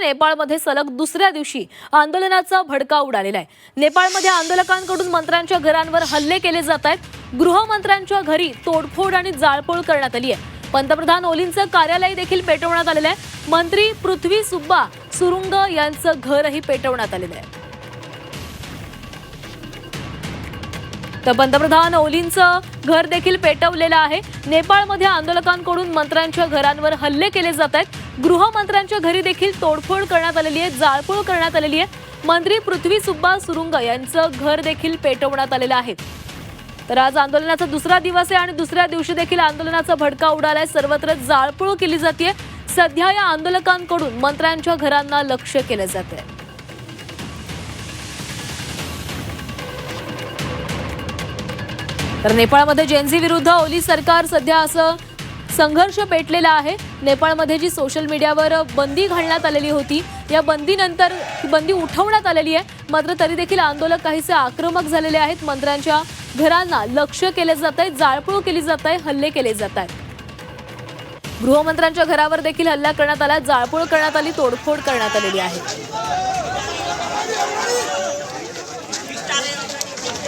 नेपाळमध्ये सलग दुसऱ्या दिवशी आंदोलनाचा भडका उडालेला आहे. नेपाळमध्ये आंदोलकांकडून मंत्र्यांच्या घरांवर हल्ले केले जात आहेत. गृहमंत्र्यांच्या घरी तोडफोड आणि जाळपोळ करण्यात आली आहे. पंतप्रधान ओलींचं कार्यालय देखील पेटवण्यात आलेलं आहे. मंत्री पृथ्वी सुब्बा सुरुंग यांचं घरही पेटवण्यात आलेलं आहे. तर पंतप्रधान ओलींचं घर देखील पेटवलेलं आहे. नेपाळमध्ये आंदोलकांकडून मंत्र्यांच्या घरांवर हल्ले केले जात आहेत. गृहमंत्र्यांच्या घरी देखील तोडफोड करण्यात आलेली आहे जाळपोळ करण्यात आलेली आहे. मंत्री पृथ्वी सुब्बा सुरुंग यांचं घर देखील पेटवण्यात आलेलं आहे. तर आज आंदोलनाचा दुसरा दिवस आहे आणि दुसऱ्या दिवशी देखील आंदोलनाचा भडका उडालाय. सर्वत्र जाळपोळ केली जाते सध्या या आंदोलकांकडून मंत्र्यांच्या घरांना लक्ष केलं जात आहे तर नेपाळमध्ये जेनझी विरुद्ध ओली सरकार सध्या असं संघर्ष पेटलेला आहे. नेपाळमध्ये जी सोशल मीडियावर बंदी घालण्यात आलेली होती या बंदीनंतर बंदी उठवण्यात आलेली आहे. मात्र तरी देखील आंदोलक काहीसे आक्रमक झालेले आहेत. मंत्र्यांच्या घरांना लक्ष केले जात आहे जाळपोळ केली जात आहे हल्ले केले जात आहेत. गृहमंत्र्यांच्या घरावर देखील हल्ला करण्यात आला जाळपोळ करण्यात आली तोडफोड करण्यात आलेली आहे.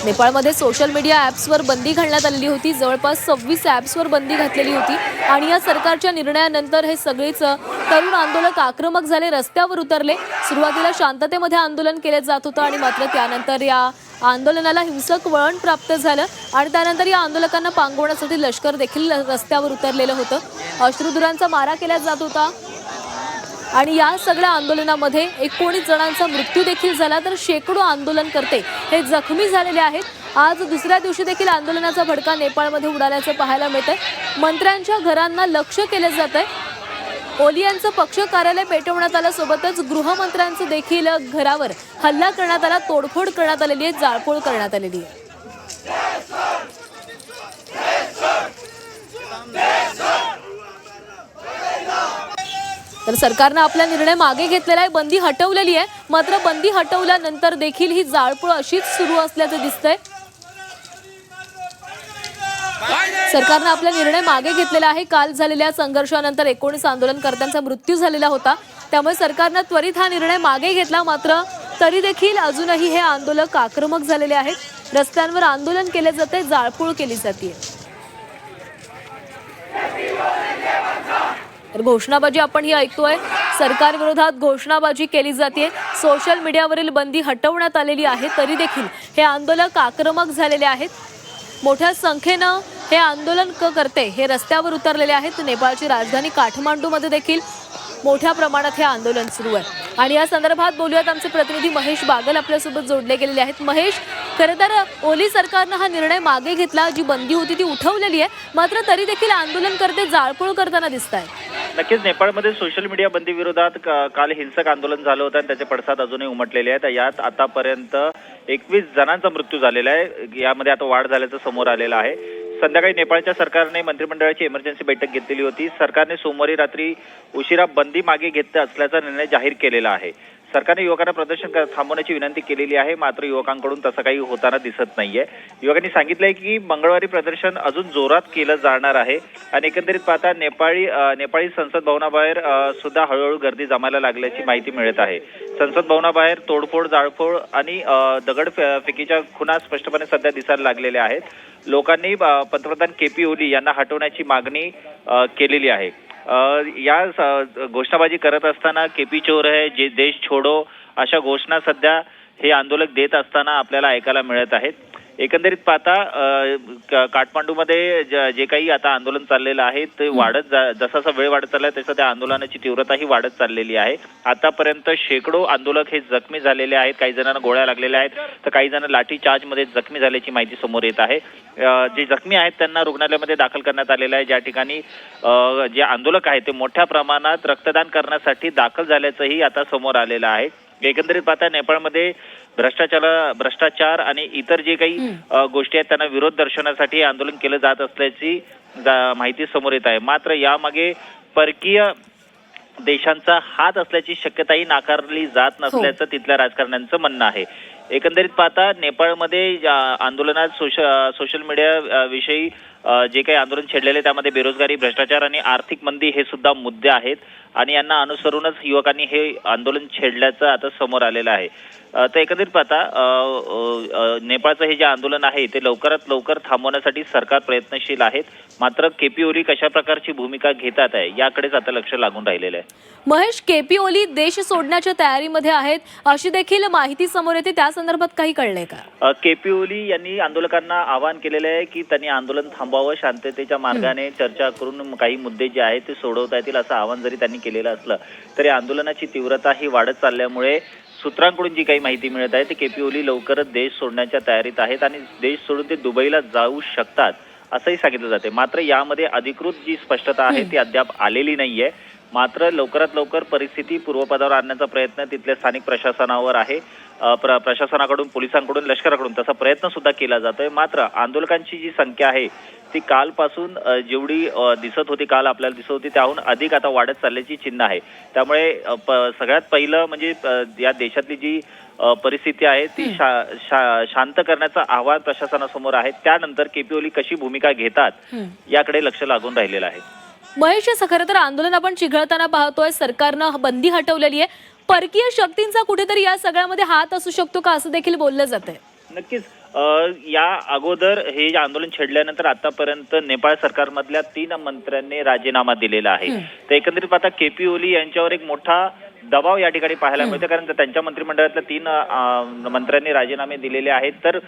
नेपाळमध्ये सोशल मीडिया ॲप्सवर बंदी घालण्यात आलेली होती. जवळपास सव्वीस ॲप्सवर बंदी घातलेली होती. आणि या सरकारच्या निर्णयानंतर हे सगळेच तरुण आंदोलक आक्रमक झाले रस्त्यावर उतरले. सुरुवातीला शांततेमध्ये आंदोलन केले जात होतं आणि मात्र त्यानंतर या आंदोलनाला हिंसक वळण प्राप्त झालं आणि त्यानंतर या आंदोलकांना पांगवण्यासाठी लष्कर देखील रस्त्यावर उतरलेलं होतं. अश्रुधुरांचा मारा केला जात होता. आणि या सगळ्या आंदोलनामध्ये एकोणीस जणांचा मृत्यू देखील झाला तर शेकडो आंदोलनकर्ते हे जखमी झालेले आहेत. आज दुसऱ्या दिवशी देखील आंदोलनाचा भडका नेपाळमध्ये उडाल्याचं पाहायला मिळतंय. मंत्र्यांच्या घरांना लक्ष केलं जात आहे ओली यांचं पक्ष कार्यालय पेटवण्यात आलं सोबतच गृहमंत्र्यांचं देखील घरावर हल्ला करण्यात आला तोडफोड करण्यात आलेली आहे जाळपोळ करण्यात आलेली आहे. तर सरकारनं आपला निर्णय मागे घेतलेला आहे बंदी हटवलेली आहे. मात्र बंदी हटवल्यानंतर देखील ही जाळपोळ अशीच सुरू असल्याचं दिसतंय. सरकारनं आपला निर्णय मागे घेतलेला आहे. काल झालेल्या संघर्षानंतर एकोणीस आंदोलनकर्त्यांचा मृत्यू झालेला होता. त्यामुळे सरकारनं त्वरित हा निर्णय मागे घेतला. मात्र तरी देखील अजूनही हे आंदोलक आक्रमक झालेले आहेत. रस्त्यांवर आंदोलन केले जाते जाळपोळ केली जाते तर घोषणाबाजी आपण ही ऐकतोय. सरकार विरोधात घोषणाबाजी केली जाते सोशल मीडियावरील बंदी हटवण्यात आलेली आहे तरी देखील हे आंदोलक आक्रमक झालेले आहेत. मोठ्या संख्येनं हे आंदोलन क करते हे रस्त्यावर उतरलेले आहेत. नेपाळची राजधानी काठमांडूमध्ये देखील मोठ्या प्रमाणात हे आंदोलन सुरू आहे. आणि या संदर्भात बोलूयात आमचे प्रतिनिधी महेश बागल आपल्यासोबत जोडले गेलेले आहेत. महेश खरं तर ओली सरकारनं हा निर्णय मागे घेतला जी बंदी होती ती उठवलेली आहे. मात्र तरी देखील आंदोलनकर्ते जाळपोळ करताना दिसत आहेत नक्कीच नेपाळमध्ये सोशल मीडिया बंदी विरोधात काल हिंसक आंदोलन झालं होतं आणि त्याचे पडसाद अजूनही उमटलेले आहेत. यात आतापर्यंत एकवीस जणांचा मृत्यू झालेला आहे. यामध्ये आता वाढ झाल्याचं समोर आलेलं आहे. संध्याकाळी नेपाळच्या सरकारने मंत्रिमंडळाची इमर्जन्सी बैठक घेतलेली होती. सरकारने सोमवारी रात्री उशिरा बंदी मागे घेत असल्याचा निर्णय जाहीर केलेला आहे. सरकारने युवकांना प्रदर्शन कर- थांबवण्याची विनंती केलेली आहे. मात्र युवकांकडून तसं काही होताना दिसत नाहीये. युवकांनी सांगितलंय की मंगळवारी प्रदर्शन अजून जोरात केलं जाणार आहे. आणि एकंदरीत पाहता नेपाळी नेपाळी संसद भवनाबाहेर सुद्धा हळूहळू गर्दी जमायला लागल्याची माहिती मिळत आहे. संसद भवनाबाहेर तोडफोड जाळफोड आणि दगड फेकीच्या खुणा स्पष्टपणे सध्या दिसायला लागलेल्या आहेत. लोकांनी पंतप्रधान के पी ओली यांना हटवण्याची मागणी केलेली आहे. या घोषणाबाजी करत असताना केपी चोर है जे देश छोडो अशा घोषणा सध्या हे आंदोलक देत असताना आपल्याला ऐकायला मिळत आहेत. एकंदरीत पाहता काठमांडूमध्ये ज- जे काही आता आंदोलन चाललेलं आहे ते वाढत जा- जसा जसा वेळ वाढत चाललाय तसं त्या आंदोलनाची तीव्रताही वाढत चाललेली आहे. आतापर्यंत शेकडो आंदोलक हे जखमी झालेले आहेत काही जणांना गोळ्या लागलेल्या आहेत तर काही जण लाठी चार्जमध्ये जखमी झाल्याची माहिती समोर येत आहे. जे जखमी आहेत त्यांना रुग्णालयामध्ये दाखल करण्यात आलेलं आहे. ज्या ठिकाणी जे आंदोलक आहेत ते मोठ्या प्रमाणात रक्तदान करण्यासाठी दाखल झाल्याचंही आता समोर आलेलं आहे. एकंदरीत पाहता नेपाळमध्ये भ्रष्टाचार भ्रष्टाचार आणि इतर जे काही गोष्टी आहेत त्यांना विरोध दर्शवण्यासाठी हे आंदोलन केलं जात असल्याची माहिती समोर येत आहे. मात्र यामागे परकीय देशांचा हात असल्याची शक्यताही नाकारली जात नसल्याचं तिथल्या राजकारण्यांचं म्हणणं आहे. एकंदरीत पाहता नेपाळमध्ये आंदोलनात सोशल सोशल मीडिया विषयी जे काही आंदोलन छेडलेले त्यामध्ये बेरोजगारी भ्रष्टाचार आणि आर्थिक मंदी हे सुद्धा मुद्दे आहेत. आणि यांना अनुसरूनच युवकांनी हे आंदोलन छेडल्याचं आता समोर आलेलं आहे. तर एकंदरीत पाहता नेपाळचं हे जे आंदोलन आहे ते लवकरात लवकर थांबवण्यासाठी सरकार प्रयत्नशील आहेत. मात्र केपी ओली कशा प्रकारची भूमिका घेतात आहे याकडेच आता लक्ष लागून राहिलेलं आहे. महेश केपी ओली देश सोडण्याच्या तयारीमध्ये आहेत अशी देखील माहिती समोर येते. त्या संदर्भात काही कळलंय का? के पी ओली यांनी आंदोलकांना आवाहन केलेलं आहे की त्यांनी आंदोलन थांबावं शांततेच्या मार्गाने चर्चा करून काही मुद्दे जे आहेत ते सोडवता येतील असं आवाहन जरी त्यांनी केलेलं असलं तरी आंदोलनाची तीव्रता ही वाढत चालल्यामुळे सूत्रांकडून जी काही माहिती मिळत आहे ते के पी ओली लवकरच देश सोडण्याच्या तयारीत आहेत आणि देश सोडून ते दुबईला जाऊ शकतात असंही सांगितलं जाते. मात्र यामध्ये अधिकृत जी स्पष्टता आहे ती अद्याप आलेली नाहीये. मात्र लवकरात लवकर परिस्थिती पूर्वपदावर आणण्याचा प्रयत्न तिथल्या स्थानिक प्रशासनावर आहे. प्र प्रशासनाकडून पोलिसांकडून लष्कराकडून तसा प्रयत्न सुद्धा केला जातोय. मात्र आंदोलकांची जी संख्या आहे ती कालपासून जेवढी दिसत होती काल आपल्याला दिसत होती त्याहून अधिक आता वाढत चालल्याची चिन्ह आहे. त्यामुळे सगळ्यात पहिलं म्हणजे या देशातली जी परिस्थिती आहे ती शा, शा, शांत करण्याचं आव्हान प्रशासनासमोर आहे. त्यानंतर केपी ओली कशी भूमिका घेतात याकडे लक्ष लागून राहिलेलं आहे. महेश असं खरं तर आंदोलन आपण चिघळताना पाहतोय सरकारनं बंदी हटवलेली आहे. परकीय शक्तींचा कुठेतरी या सगळ्यामध्ये हात असू शकतो का? असं देखील बोललं जातंय. नक्कीच. या अगोदर हे आंदोलन छेडल्यानंतर आतापर्यंत नेपाळ सरकारमधल्या तीन मंत्र्यांनी राजीनामा दिलेला आहे. तर एकंदरीत पाहता केपी ओली यांच्यावर एक मोठा दबाव या ठिकाणी पाहायला मिळतो कारण त्यांच्या मंत्रिमंडळातल्या तीन मंत्र्यांनी राजीनामे दिलेले आहेत. तर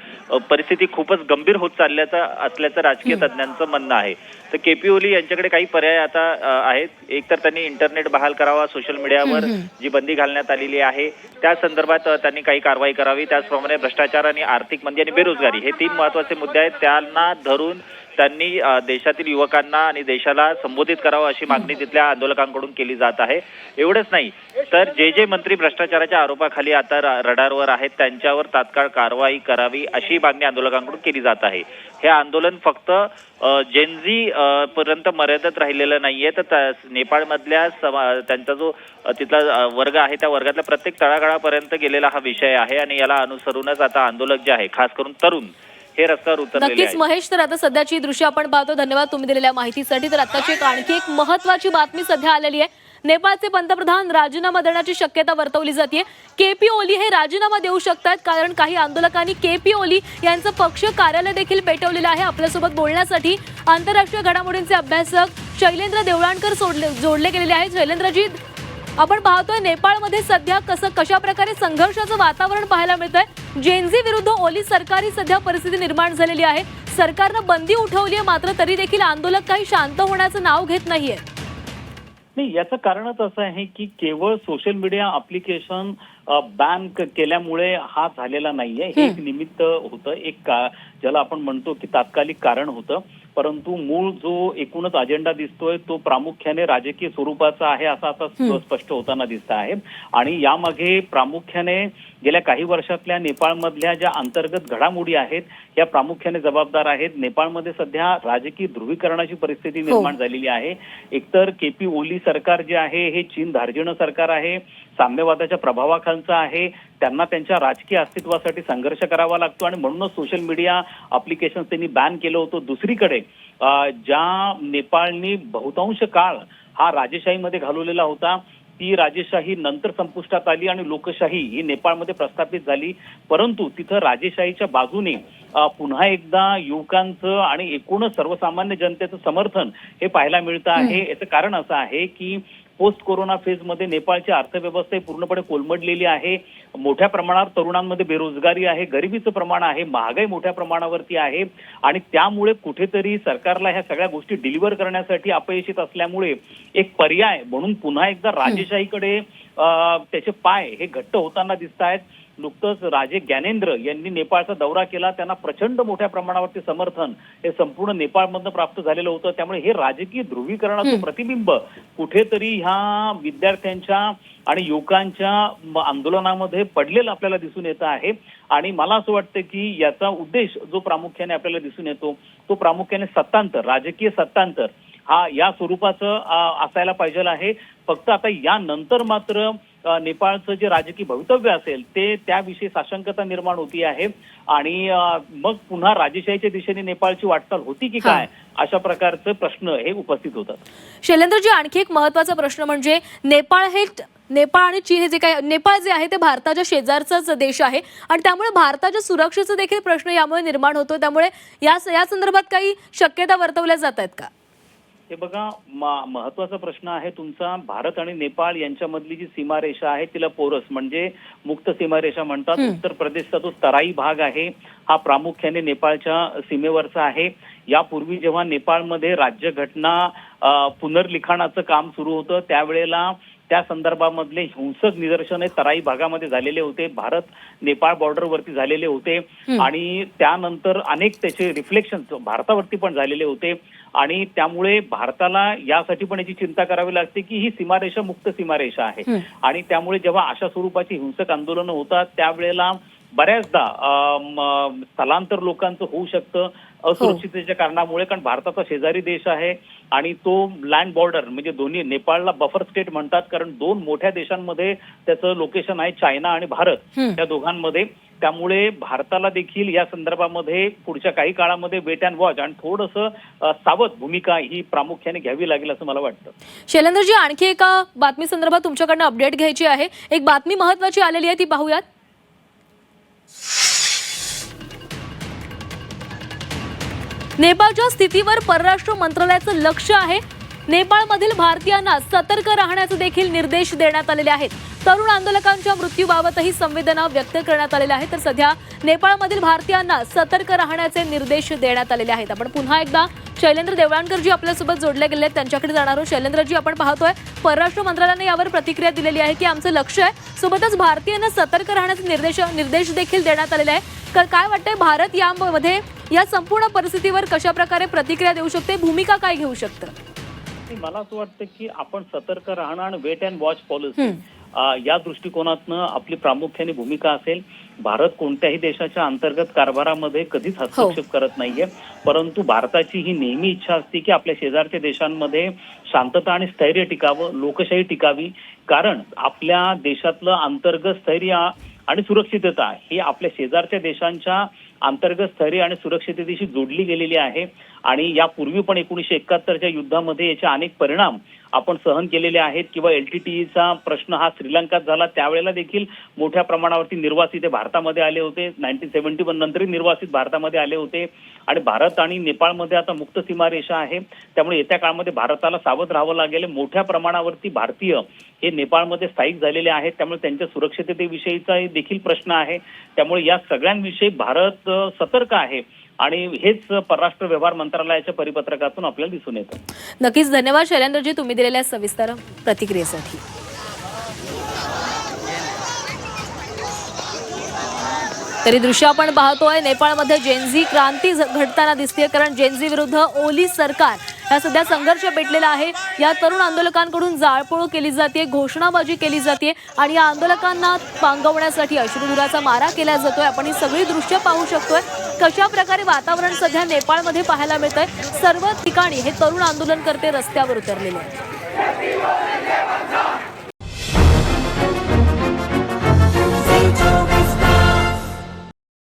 परिस्थिती खूपच गंभीर होत चालल्याचं असल्याचं राजकीय तज्ज्ञांचं म्हणणं आहे. तर केपी ओली यांच्याकडे काही पर्याय आता आहेत. एक तर त्यांनी इंटरनेट बहाल करावा सोशल मीडियावर जी बंदी घालण्यात आलेली आहे. त्या संदर्भात त्यांनी काही कारवाई करावी. त्याचप्रमाणे भ्रष्टाचार आणि आर्थिक मंदी आणि बेरोजगारी हे तीन महत्त्वाचे मुद्दे आहेत. त्यांना धरून त्यांनी देशातील युवकांना आणि देशाला संबोधित करावं अशी मागणी तिथल्या आंदोलकांकडून केली जात आहे. एवढंच नाही तर जे जे मंत्री भ्रष्टाचाराच्या आरोपाखाली आता रडारवर आहेत त्यांच्यावर तात्काळ कारवाई करावी अशी मागणी आंदोलकांकडून केली जात आहे. हे आंदोलन फक्त जेनझी पर्यंत मर्यादित राहिलेलं नाहीये. तर नेपाळमधल्या त्यांचा जो तिथला वर्ग आहे त्या वर्गातल्या प्रत्येक तळागाळापर्यंत गेलेला हा विषय आहे आणि याला अनुसरूनच आता आंदोलक जे आहे खास करून तरुण हे रस्त्यावर उतरलेले नक्कीच आहेत. महेश तर आता सध्याची दृश्य आपण पाहतो. धन्यवाद तुम्ही दिलेल्या माहितीसाठी. तर आताची एक आणखी एक महत्वाची बातमी सध्या आलेली आहे. नेपाळचे पंतप्रधान राजीनामा देण्याची शक्यता वर्तवली जाते केपी ओली हे राजीनामा देऊ शकतात कारण काही आंदोलकांनी केपी ओली यांचं पक्ष कार्यालय देखील पेटवलेलं आहे आपल्यासोबत बोलण्यासाठी. आंतरराष्ट्रीय घडामोडींचे अभ्यासक शैलेंद्र देवळाणकर सोडले जोडले गेलेले आहेत. शैलेंद्रजी आपण पाहतोय नेपाळमध्ये सध्या कसं कशा प्रकारे संघर्षाचं वातावरण पाहायला मिळतंय. जेनझी विरुद्ध ओली सरकारी सध्या परिस्थिती निर्माण झालेली आहे. सरकारनं बंदी उठवली आहे मात्र तरी देखील आंदोलक काही शांत होण्याचं नाव घेत नाहीये. नाही याचं कारणच असं आहे की केवळ सोशल मीडिया अप्लिकेशन बॅन केल्यामुळे हा झालेला नाहीये. हे एक निमित्त होतं. एक का ज्याला आपण म्हणतो की तात्कालिक कारण होतं. परंतु मूळ जो एकूणच अजेंडा दिसतोय तो प्रामुख्याने राजकीय स्वरूपाचा आहे असं आता स्पष्ट होताना दिसत आहे. आणि यामागे प्रामुख्याने गेल्या काही वर्षातल्या नेपाळमधल्या ज्या अंतर्गत घडामोडी आहेत या प्रामुख्याने जबाबदार आहेत. नेपाळमध्ये सध्या राजकीय ध्रुवीकरणाची परिस्थिती निर्माण झालेली आहे. एकतर केपी ओली सरकार जे आहे हे चीन धार्जिणं सरकार आहे साम्यवादाच्या प्रभावाखालचं आहे त्यांना त्यांच्या राजकीय अस्तित्वासाठी संघर्ष करावा लागतो आणि म्हणूनच सोशल मीडिया अप्लिकेशन त्यांनी बॅन केलं होतं. दुसरीकडे ज्या नेपाळनी बहुतांश काळ हा राजेशाहीमध्ये घालवलेला होता ती राजेशाही नंतर संपुष्टात आली आणि लोकशाही ही नेपाळमध्ये प्रस्थापित झाली. परंतु तिथं राजेशाहीच्या बाजूने पुन्हा एकदा युवकांचं आणि एकूणच सर्वसामान्य जनतेचं समर्थन हे पाहायला मिळतं आहे. याचं कारण असं आहे की पोस्ट कोरोना फेजमध्ये नेपाळची अर्थव्यवस्था ही पूर्णपणे कोलमडलेली आहे. मोठ्या प्रमाणावर तरुणांमध्ये बेरोजगारी आहे गरिबीचं प्रमाण आहे महागाई मोठ्या प्रमाणावरती आहे. आणि त्यामुळे कुठेतरी सरकारला ह्या सगळ्या गोष्टी डिलिव्हर करण्यासाठी अपयशित असल्यामुळे एक पर्याय म्हणून पुन्हा एकदा राजेशाहीकडे त्याचे पाय हे घट्ट होताना दिसत आहेत नुकतंच राजे ज्ञानेंद्र यांनी नेपाळचा दौरा केला. त्यांना प्रचंड मोठ्या प्रमाणावरती समर्थन हे संपूर्ण नेपाळमधनं प्राप्त झालेलं होतं. त्यामुळे हे राजकीय ध्रुवीकरणाचं प्रतिबिंब कुठेतरी ह्या विद्यार्थ्यांच्या आणि युवकांच्या आंदोलनामध्ये पडलेलं आपल्याला दिसून येतं आहे. आणि मला असं वाटतं की याचा उद्देश जो प्रामुख्याने आपल्याला दिसून येतो तो प्रामुख्याने सत्तांतर राजकीय सत्तांतर. हा या स्वरूपाचं असायला पाहिजे आहे. फक्त आता यानंतर मात्र नेपाळचं जे राजकीय भवितव्य असेल ते त्याविषयी साशंकता निर्माण होती आहे. आणि मग पुन्हा राजेशाहीच्या दिशेने नेपाळची वाटचाल होती की. काय अशा प्रकारचे प्रश्न हे उपस्थित होतात. शैलेंद्रजी आणखी एक महत्त्वाचा प्रश्न म्हणजे नेपाळ हे नेपाळ आणि चीन हे जे काही नेपाळ जे आहे ते भारताच्या शेजारचाच देश आहे. आणि त्यामुळे भारताच्या सुरक्षेचा देखील प्रश्न यामुळे निर्माण होतो त्यामुळे या या संदर्भात काही शक्यता वर्तवल्या जात आहेत का? हे बघा महत्त्वाचा प्रश्न आहे तुमचा. भारत आणि नेपाळ यांच्यामधली जी सीमारेषा आहे तिला पोरस म्हणजे मुक्त सीमारेषा म्हणतात. उत्तर प्रदेशचा जो तराई भाग आहे. हा प्रामुख्याने नेपाळच्या सीमेवरचा आहे. यापूर्वी जेव्हा नेपाळमध्ये राज्यघटना पुनर्लिखाणाचं काम सुरू होतं त्यावेळेला त्या संदर्भामधले हिंसक निदर्शन हे तराई भागामध्ये झालेले होते. भारत नेपाळ बॉर्डरवरती झालेले होते. आणि त्यानंतर अनेक त्याचे रिफ्लेक्शन भारतावरती पण झालेले होते. आणि त्यामुळे भारताला यासाठी पण याची चिंता करावी लागते की ही सीमारेषा मुक्त सीमारेषा आहे. आणि त्यामुळे जेव्हा अशा स्वरूपाची हिंसक आंदोलनं होतात त्यावेळेला बऱ्याचदा स्थलांतर लोकांचं होऊ शकतं. असुरक्षिततेच्या कारणामुळे कारण भारताचा शेजारी देश आहे आणि तो लँड बॉर्डर म्हणजे दोन्ही नेपाळला बफर स्टेट म्हणतात कारण दोन मोठ्या देशांमध्ये त्याचं लोकेशन आहे चायना आणि भारत. त्या दोघांमध्ये. त्यामुळे भारताला देखील या संदर्भामध्ये पुढच्या काही काळामध्ये वेट अँड वॉच आणि थोडंसं सावध भूमिका ही प्रामुख्याने घ्यावी लागेल असं मला वाटतं. शैलेंद्रजी आणखी एका बातमी संदर्भात तुमच्याकडनं अपडेट घ्यायची आहे. एक बातमी महत्वाची आलेली आहे ती पाहूयात. नेपाळच्या स्थितीवर परराष्ट्र मंत्रालयाचं लक्ष आहे. नेपाळमधील भारतीयांना सतर्क राहण्याचे देखील निर्देश देण्यात आलेले आहेत. तरुण आंदोलकांच्या मृत्यूबाबतही संवेदना व्यक्त करण्यात आलेल्या आहेत. तर सध्या नेपाळमधील भारतीयांना सतर्क राहण्याचे निर्देश देण्यात आलेले आहेत. आपण पुन्हा एकदा शैलेंद्र देवळाणकर जी आपल्यासोबत जोडले गेले आहेत. त्यांच्याकडे जाणार आहोत. शैलेंद्रजी आपण पाहतोय परराष्ट्र मंत्रालयाने यावर प्रतिक्रिया दिलेली आहे की आमचं लक्ष आहे. सोबतच भारतीयांना सतर्क राहण्याचे निर्देश निर्देश देखील देण्यात आलेले आहे तर काय वाटतंय भारत यामध्ये या संपूर्ण परिस्थितीवर कशा प्रकारे प्रतिक्रिया देऊ शकते? भूमिका काय घेऊ शकतं? मला असं वाटतं की आपण सतर्क राहणं आणि वेट अँड वॉच पॉलिसी. या दृष्टिकोनातनं आपली प्रामुख्याने भूमिका असेल. भारत कोणत्याही देशाच्या अंतर्गत कारभारामध्ये कधीच हस्तक्षेप करत नाहीये. परंतु भारताची ही नेहमी इच्छा असते की आपल्या शेजारच्या देशांमध्ये शांतता आणि स्थैर्य टिकावं लोकशाही टिकावी. कारण आपल्या देशातलं अंतर्गत स्थैर्य आणि सुरक्षितता ही आपल्या शेजारच्या देशांच्या अंतर्गत स्थैर्य आणि सुरक्षिततेशी जोडली गेलेली आहे. आणि यापूर्वी पण एकोणीसशे एकाहत्तरच्या युद्धामध्ये याचे अनेक परिणाम आपण सहन केलेले आहेत किंवा एलटीटीचा प्रश्न हा श्रीलंकात झाला. त्यावेळेला देखील मोठ्या प्रमाणावरती निर्वासित हे भारतामध्ये आले होते. नाईन्टीन सेव्हन्टी वन नंतरही निर्वासित भारतामध्ये आले होते. आणि भारत आणि नेपाळमध्ये आता मुक्त सीमारेषा आहे. त्यामुळे येत्या काळामध्ये भारताला सावध राहावं लागेल. मोठ्या प्रमाणावरती भारतीय हे नेपाळमध्ये स्थायिक झालेले आहेत. त्यामुळे त्यांच्या सुरक्षिततेविषयीचा देखील प्रश्न आहे. त्यामुळे या सगळ्यांविषयी भारत सतर्क आहे. आणि हेच परराष्ट्र व्यवहार मंत्रालयाच्या परिपत्रकातून आपल्याला दिसून येतं. नक्कीच धन्यवाद शैलेंद्रजी तुम्ही दिलेल्या सविस्तर प्रतिक्रियेसाठी. तरी दृश्य आपण पाहतोय नेपाळमध्ये जेनझी क्रांती घडताना दिसते कारण जेनझी विरुद्ध ओली सरकार या सध्या संघर्ष पेटलेला आहे. या तरुण आंदोलकांकडून जाळपोळ केली जाते घोषणाबाजी केली जाते आणि या आंदोलकांना पांगवण्यासाठी अश्रुधुराचा मारा केला जातोय. आपण ही सगळी दृश्य पाहू शकतोय. कशा प्रकारे वातावरण सध्या नेपाळमध्ये पाहायला मिळतंय? सर्व ठिकाणी हे तरुण आंदोलनकर्ते रस्त्यावर उतरलेले